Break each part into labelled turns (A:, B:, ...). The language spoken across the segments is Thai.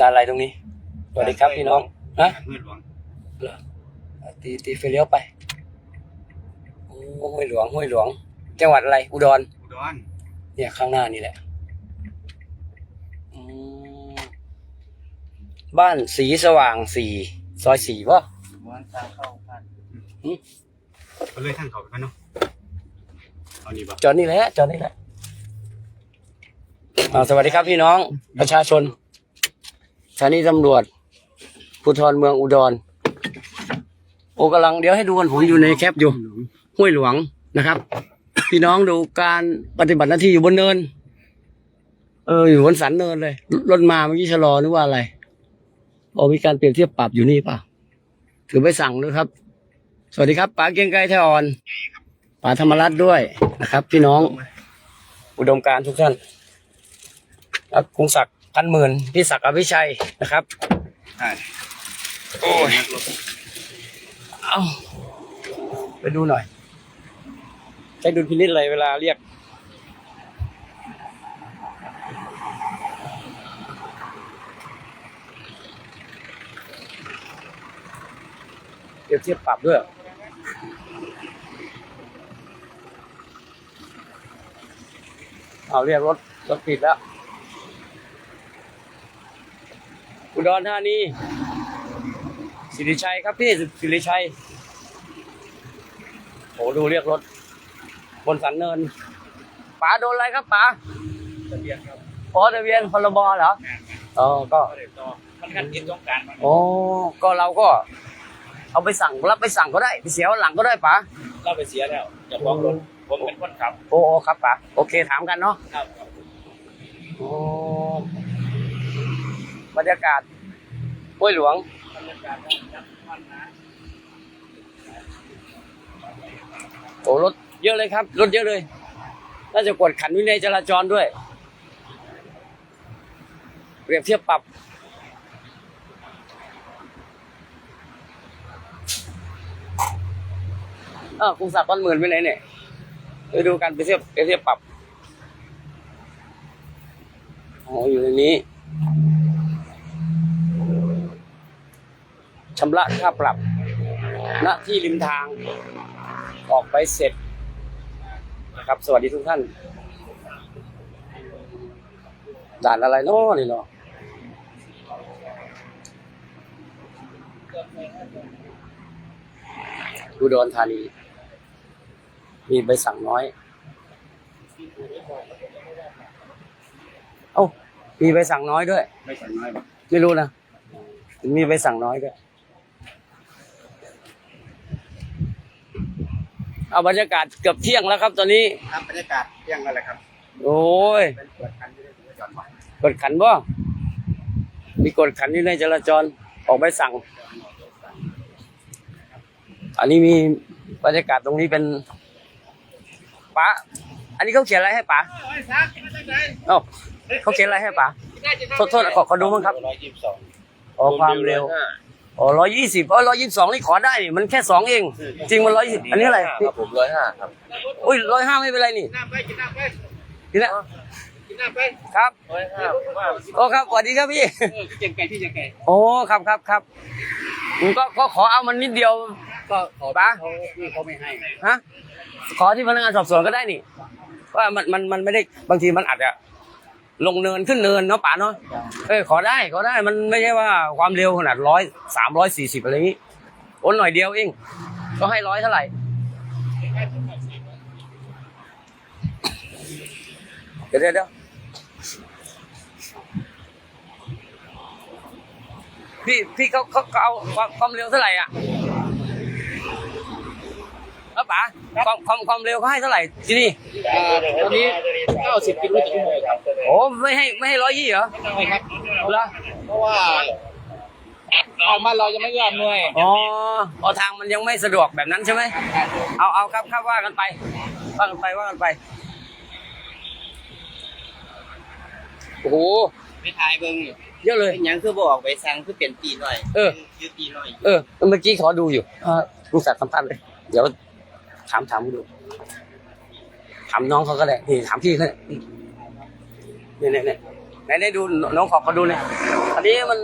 A: ด่านอะไรตรงนี้สวัสดีครับพี่น้องฮะ
B: มืดหลวง
A: เหรอตีตีไฟเลี้ยวไปโอ้ห้วยหลวงห้วยหลวง จังหวัดอะไร อุดร
B: อุดร
A: เนี่ยข้างหน้านี่แหละอืมบ้านสีสว่างสี่ซอยสี่ป่ะ
B: วันทางเข้าบ้านก็เลยทางเขาไปกันเนาะเอานี่บ่
A: จอดนี่แหละจอดนี่แหละอ่าสวัสดีครับพี่น้องประชาชน สถานีตำรวจภูธรเมืองอุดร โอกำลังเดี๋ยวให้ดูกันผมอยู่ในแคปอยู่ห้วยหลวงนะครับ พี่น้องดูการปฏิบัติหน้าที่อยู่บนเนิน เอออยู่บนสันเนินเลยรถมาเมื่อกี้ชะลอนึกว่าอะไรโอ้มีการเปรียบเทียบปรับอยู่นี่ป่ะถือไปสั่งด้วยครับ สวัสดีครับป๋าเกียงไกรไทยอ่อนป๋าธรรมรัตน์ด้วยนะครับ พี่น้อง อุดมการทุกท่านครักรุงศักดิ์ พันหมื่นพี่ศักดิ์อภิชัยนะครับ
B: ใช่
A: โอ้ยเอาไปดูหน่อย ใช้ดุลพินิจอะไรเวลาเรียกเปรียบเทียบปรับด้วยเอาเรียกรถรถผิดแล้ว อุดรธานีสิริชัยครับพี่สิริชัยโอ้ดูเรียกรถ บนสันเนินป๋าโดนอะไรครับป๋า
B: ทะเบียนครับ
A: อ๋อทะเบียนพรบเหรอ
B: แม่น
A: อ๋อก็
B: ก็เลยต่อมันกันกินสงกรารมัน
A: อ๋อก็เราก็ เอาไปสั่งรับไปสั่งก็ได้ไปเสียวันหลังก็ได้ป๋า
B: เราไปเสียแล้วจะฟ้องรถผมเป็นคนขับ
A: โอ้โอ้ครับป๋าโอเคถามกันเนาะ
B: ครับ
A: โอ้ บรรยากาศห้วยหลวง
B: รรยากาศจับมันนะ
A: โอ้รถเยอะเลยครับ รถเยอะเลย น่าจะกวดขันวินัยจราจรด้วย เปรียบเทียบปรับ อ้าวกรุงศักดิ์ก้อนหมื่นไปไหนเนี่ยไปดูกันเปรียบเทียบเปรียบเทียบปรับ โอ้อยู่ในนี้ ชำระค่าปรับ ณที่ริมทาง ออกไปเสร็จนะครับ สวัสดีทุกท่าน ด่านอะไรเนาะนี่เนาะอุดรธานี มีใบสั่งน้อย เอ้า มีใบสั่งน้อยด้วย
B: ไม่สั่งน้อยบ่
A: ไม่รู้นะ มีใบสั่งน้อยด้วย เอาบรรยากาศเกือบเที่ยงแล้วครับ ตอนนี้
B: ครับบรรยากาศเที่ยงแล้วแหละครับ
A: โอ้ย
B: เป็นเปิดคันที่ได้ถึงจอดบ่
A: กดขันบ่มีกดขันที่ในจราจรออกใบสั่ง อันนี้มีบรรยากาศตรงนี้เป็นป๋าอันนี้เขาเขียนอะไรให้ป๋า
B: โอ้ยซักมาจากไหน
A: เอ้าเขาเขียนอะไรให้ป๋าโทษโทษขอขอดูมั้งครับ
B: ร้อยยี่สิบสอง
A: อ๋อความเร็ว อ๋อร้อยยี่สิบอ๋อร้อยยี่สิบสองนี่ขอได้นี่มันแค่สองเอง จริงมันร้อยยี่สิบอันนี้อะไร
B: ครับผมร้อยห้าครับ
A: อุ้ยร้อยห้าไม่เป็นไรนี่
B: น้ำไปกินน้ำไป
A: นี่นะ
B: กินน้ำไป
A: ครับ
B: ร้อยห้าว่า
A: โอ้ครับสวัสดีครับพี่
B: เออเจียงไก่ที่เจียงไก่
A: โอ้ครับครับครับผมก็ก็ขอเอามันนิดเดียว
B: ก็ขอ
A: ป๋า
B: เขาพี่เขาไม่ให้
A: ฮะขอที่พนักงานสอบสวนก็ได้นี่ว่ามันมันมันไม่ได้บางทีมันอาจจะ ลงเนินขึ้นเนินเนาะป๋าเนาะเออขอได้ขอได้มันไม่ใช่ว่าความเร็วขนาดร้อยสามร้อยสี่สิบอะไรอย่างนี้โอนหน่อยเดียวเอง ก็ให้ร้อยเท่าไหร่เดี๋ยวเดี๋ยวเดี๋ยวพี่พี่เขาเขาเขาเอาความความเร็วเท่าไหร่อะแล้ว ป๋าความความความเร็วเขาให้เท่าไหร่ที่นี่
B: อ่าตอนนี้ 90 กิโลต่อชั่วโมงครับ
A: โอ้ไม่ให้ไม่ให้ร้อยยี่เหรอ
B: ไม่ครับ
A: เหรอ
B: เพราะว่าเอามานเรายังไม่ยอมหน่วย
A: อ๋ออ๋อทางมันยังไม่สะดวกแบบนั้นใช่ไหมเอาเอาครับครับว่ากันไปว่ากันไปว่ากันไปโอ้โห
C: ไปถ่ายเบิ่ง
A: เยอะเลย
C: เป็นหยังคือบอกไปสั่งคือเป็นปีหน่อย
A: เออ
C: คือปีหน่อย
A: เออเมื่อกี้ขอดูอยู่อ่าลูกสัตว์สัมพันธ์เลยเดี๋ยว ถามถามดูถามน้องเขาก็ได้นี่ถามพี่เขาเนี่ยนี่เนี่ยเนี่ยไหนได้ดูน้องขอเขาดูเนี่ยอันนี้มัน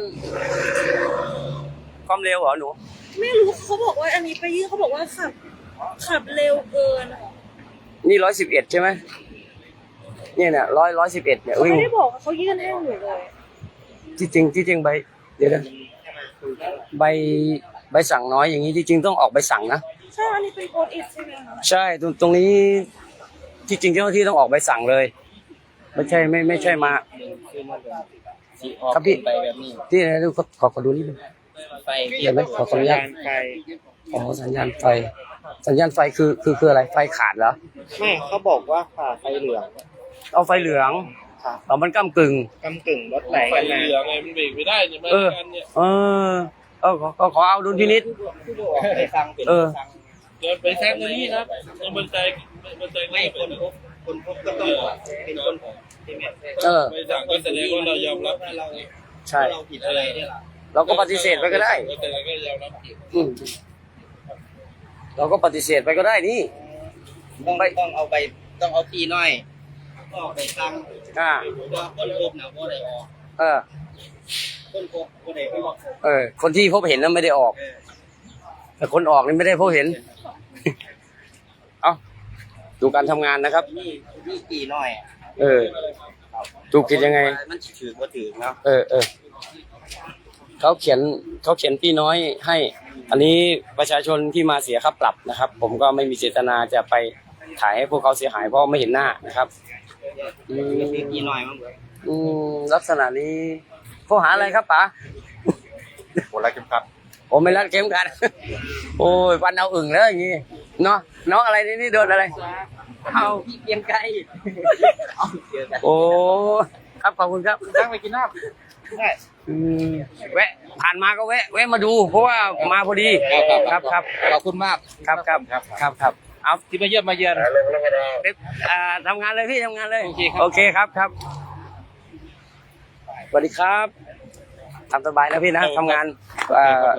A: ความเร็วเหรอหนู
D: ไม่รู้เขาบอกว่า อันนี้ไปยื่นเขาบอกว่าขับ ขับเร็วเกินอะ
A: นี่ร้อยสิบเอ็ดใช่ไหมเนี่ยเนี่ยร้อยร้อยสิบเอ็ดเนี่ย
D: เขา
A: วิ่ง
D: ไม่ได้บอกเขายื่นให้หนูเลย
A: ที่จริงที่จริงใบเดี๋ยวนะใบใบสั่งน้อยอย่างนี้ที่จริงต้องออกใบสั่งนะ
D: ใช่อันนี้เป็นโกดอิทใช่ไหมคะ
A: ใช่ตรงตรงนี้ที่จริงเจ้าหน้าที่ต้องออกใบสั่งเลย ไม่ใช่ไม่ไม่ใช่มา
C: คือมันสีออก
A: ครับพี่
C: ไปแบบนี้
A: ที่ไหนดูขอขอขอดูนิดนึง
C: ไฟ
A: เห็นไหมขอขออนุญาต
C: ไฟ
A: อ๋อสัญญาณไฟ สัญญาณไฟคือคือคืออะไรไฟขาดเหรอ
C: ไม่เขาบอกว่าฝ่าไฟเหลือง
A: เอาไฟเหลือง
C: ครับ
A: เอามันก้ากึ่ง
C: กำกึ่งรถไหล
E: ไฟ
C: กัน
E: เห
C: มา
E: ลืองไงมันเบรกไม่ได้เนี่ยมัน
A: เออ
E: กันเนี่ย
A: เออ เออขอขอขอเอาดุลพินิษ
C: ผู้ดูออกไปฟังเป็น
A: เออ
C: ฟัง
E: เดินไปแท่งตรงนี้ครับตรงบันไดบันได
C: ไม่
E: ไม่
C: ค
E: คนน
C: พบคนพบก็ต้องเป็นคนพบใช่ไหม
A: เออ
E: ไม่สั่งก็แสดงว่าเรายอมรับ
C: ถ้าเรา
A: ใช่
C: ถ้าเราผิดอะไรเนี่ยล่ะ
A: เราก็ปฏิเสธไปก็ได้
E: แต่เราก็ยอมรับผิด
A: อืมเราก็ปฏิเสธไปก็ได้นี่
C: ต้องต้องเอาไปต้องเอาตีน้อยออกไปฟัง
A: อ่า
C: ว่าคนพบนะว่าได้ออก
A: เออ
C: คนพบว่าได้ออก
A: เออ คนที่พบเห็นนั้นไม่ได้ออก
C: เออ
A: แต่คนออกนี่ไม่ได้พบเห็น เอาดูการทำงานนะครับ
C: นี่นี่ตีน้อยอะ
A: เออ ถูกผิดยังไง
C: มันถือว่าถือเนาะ
A: เออเออเขาเขียนเขาเขียนพี่น้อยให้ อันนี้ประชาชนที่มาเสียค่าปรับนะครับ ผมก็ไม่มีเจตนาจะไปถ่ายให้พวกเขาเสียหายเพราะไม่เห็นหน้านะครับอื
C: ก็
A: ม
C: คือตีน้อยมั้ง
A: อืมลักษณะนี้ข้อหาอะไรครับป๋า
B: โหรักเข็มขัด
A: ผมไม่รัดเข็มขัด โอ้ยปันเอาอึ่งแล้วอย่างงี้ เนาะน้องอะไรนี่นี่โดนอะไร
C: เอาพี่เกียงไก่เอาเจอกัน
A: โอ้ ครับขอบคุณครับ
C: ตั้งไปกินน้ำได้
A: อืมแวะ ผ่านมาก็แวะ แวะมาดู เพราะว่ามาพอดีครับครับ
C: ขอบคุณมาก
A: ครับครับครับครับเอา
C: ที่มาเยี่ยมมาเยือน
A: เด็กอ่าทำงานเลยพี่ทำงานเลย
C: โอเคครับ
A: โอเคครับครับสวัสดีครับทำสบายนะพี่นะทำงานอ่า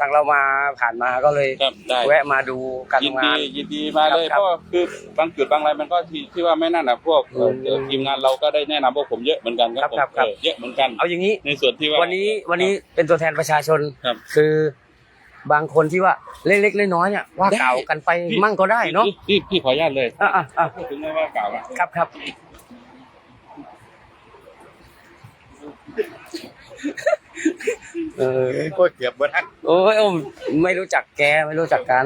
A: ทางเรามาผ่านมาก็เลย
E: ครับได้
A: แวะมาดูการ
E: ยิน
A: ทำงา
E: ดี
A: น
E: ยินดีมาเลย
A: ครับ
E: เพราะว่าคือบางจุดบางอะไรมันก็ที่ที่ว่าไม่นั่นนะพวกเอ่อ
A: อืม
E: เอ่อทีมงานเราก็ได้แนะนำพวกผมเยอะเหมือนกันครับผม
A: ครับครับ
E: เออเยอะเหมือนกัน
A: เอาอย่างนี้
E: ในส่วนที่ว่า
A: วันนี้วันนี้เป็นตัวแทนประชาชน
E: ครับ
A: คือบางคนที่ว่าเล็กๆน้อยๆเนี่ยว่า
E: ได้
A: เก่ากันไปมั่งก็ได้เนาะ
E: พี่พี่พี่ขออนุญาตเลย
A: อะอะอะ
E: พูดถึงเรื่องว่าเก่าอะ
A: ครับครับ เออ
B: โอ้ยเกือบเบิดอัน
A: โอ้ยโอ้ไม่รู้จักแกไม่รู้จักกัน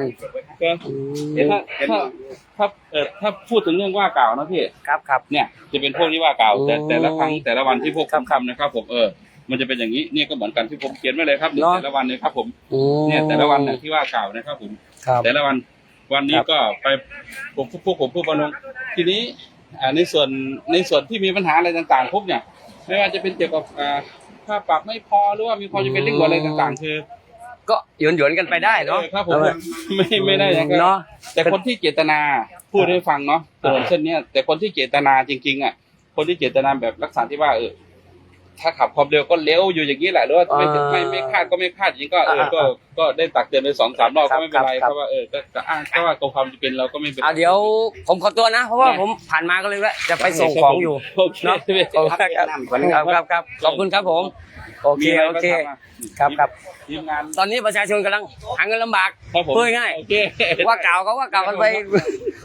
E: ก็
A: อื
E: เดี๋ยว
A: ม
E: ถ้าถ้าถ้าเออถ้าพูดถึงเรื่องว่าเก่านะพี่
A: ครับครับ
E: เนี่ยจะเป็นพวกที่ว่าเก่าแต่
A: อืม
E: แต่ละครั้งแต่ละวันที่พวก
A: ครั
E: ผ
A: บ
E: มทำนะครับผมเออ มันจะเป็นอย่างนี้เนี่ยก็เหมือนกันที่ผมเขียนไว้เลยครับ
A: เนอะ
E: แต่ละวันเลยครับผม
A: อืม
E: เนี่ยแต่ละวันเนี่ยที่ว่าเก่านะครับผม
A: ครับ
E: แต่ละวันวันนี้
A: ครับ
E: ก็ไปผมพวกผมผู้ประนงทีนี้อ่าในส่วนในส่วนที่มีปัญหาอะไรต่างๆพบเนี่ย ไม่ว่าจะเป็นเกี่ยวกับอ่าค่าปรับไม่พอหรือว่ามีความจำเป็นเร่งด่วนอะไรต่างๆ คือ
A: ก็หยวนหยวนๆกันไปได้เนาะ
E: ออครับผมไม่ไม่ได้อย่างนั้น
A: เนาะ
E: แต่คนที่เจตนาพูดให้ฟังเนาะถนนเส้นเนี้ยแต่คนที่เจตนาจริง ๆอะคนที่เจตนาแบบลักษณะที่ว่าเออ ถ้าขับความเร็วก็เลี้ยวอยู่อย่างนี้แหละหรือว่าไม่
A: อ่า
E: ไม่ไม่คาดก็ไม่คาดอย่างนี้ก็เออ
A: อ่า
E: ก็ก็ได้ตักเตือนไปสองสามรอบ
A: ครั
E: ก็
A: บ
E: ไม่เป็นไร
A: ครั
E: เพ
A: บ
E: ราะว่าเออก็ก็อ้างก็ว่าตัวความจำเป็นเราก็ไม่เป็นไร
A: เอาเดี๋ยวผมขอตัวนะ เพราะว่า
E: ได้
A: ผมผ่านมาก็เลยแวะจะไปส่งของอยู่
E: โอเค
A: เนาะ
E: พี่
A: ขอบคุณครับครับครับครับขอบคุณครับผม โอเค
E: มีะไร
A: โอเค
E: บ้าง
A: ครับครับ
E: ทีมงาน
A: ตอนนี้ประชาชนกำลังหาเงินลำบาก
E: ครับผม
A: พูดง่าย
E: โอเค
A: ว่าเก่าก็ว่าเก่ากันไป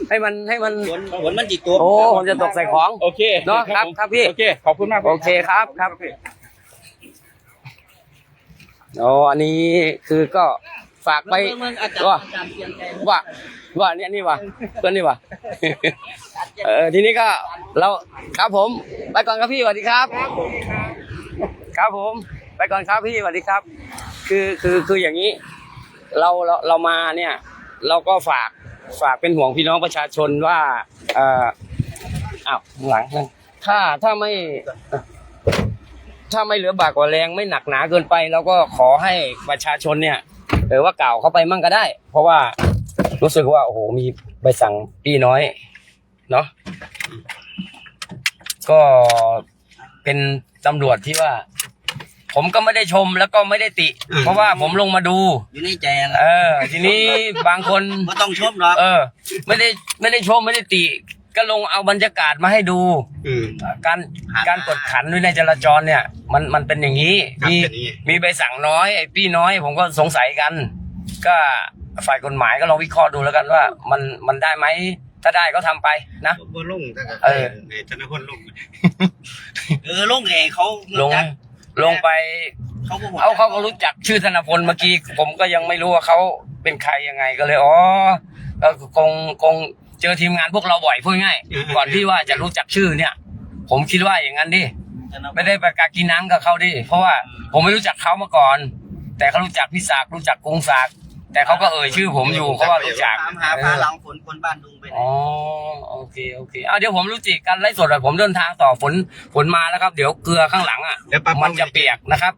A: ให้มันให้มัน
C: ฝนฝนมันจิตตัว
A: โอ้ผมจะตกใส่ของ
E: โอเค
A: เนอะครับ
E: ผม
A: ครับพี่
E: โอเคขอบคุณมาก
A: โอเคครับครับอ๋ออันนี้คือก็ฝากไป
C: เมืองอาจารย์
A: ว่า
C: อาจารย์เกียงไก่
A: ว่าว่าเนี่ยนี่ว่าเพื่อนนี่ว่าเออทีนี้ก็เราครับผม ไปก่อนครับพี่สวัสดีครับ ครับผม ไปก่อนครับพี่สวัสดีครับ คือคือคืออย่างนี้ เราเราเรามาเนี่ย เราก็ฝากฝากเป็นห่วงพี่น้องประชาชนว่าเอ่ออ้าวข้างหลังนั่นถ้าถ้าไม่ ถ้าไม่เหลือบากกว่าแรงไม่หนักหนาเกินไปเราก็ขอให้ประชาชนเนี่ยเออว่ากล่าวเข้าไปมั่งก็ได้ เพราะว่ารู้สึกว่าโอ้โหมีใบสั่งพี่น้อยเนาะก็เป็นตำรวจที่ว่า ผมก็ไม่ได้ชมแล้วก็ไม่ได้ติ เพราะว่าผมลงมาดู
C: อยู่ในใจนะ
A: เออ ทีนี้บางคน
C: ไม่ต้องชมหรอก
A: เออ ไม่ได้ไม่ได้ชมไม่ได้ติ ก็ลงเอาบรรยากาศมาให้ดู
B: อืม
A: การการกดขันด้วยในจราจรเนี่ย มันมันเป็นอย่างนี้
B: ครับ
A: มี
B: เป็นอย่างนี้
A: มีใบสั่งน้อยไอ้ปี้น้อย ผมก็สงสัยกัน ก็ฝ่ายกฎหมายก็ลองวิเคราะห์ดูแล้วกันว่า มันมันได้ไหมถ้าได้ก็ทำไปนะ
B: บ่ลงแต่ก็
A: เออ
B: ในธนพลลง
C: เออลงเองเขา
A: ลง
C: จัก
A: ลงไป
C: เขาก็หมด
A: เขาเขาก็รู้จักชื่อธนพลเมื่อกี้ผมก็ยังไม่รู้ว่าเขาเป็นใครยังไงก็เลยอ๋อก็คงคง เจอทีมงานพวกเราบ่อยพูดง่ายก่อนที่ว่าจะรู้จักชื่อเนี่ย ผมคิดว่าอย่างนั้นดิไม่ได้ไปกากินน้ำกับเขาดิเพราะว่าผมไม่รู้จักเขามาก่อน แต่เขารู้จักพี่ศักดิ์รู้จักกรุงศักดิ์แต่เขาก็เอ่ยชื่อผมอยู่เพราะว่ารู้จัก
C: ถามหาพาหลังฝนคนบ้านดุงไปไหน
A: อ๋อโอเคโอเคเอาเดี๋ยวผมรู้จิกกันไล่สดอะผมเดินทางต่อฝนฝนมาแล้วครับ เดี๋ยวเกลือข้างหลังอะ
B: เดี๋ยวปั๊บ
A: มันจะเปียกนะครับ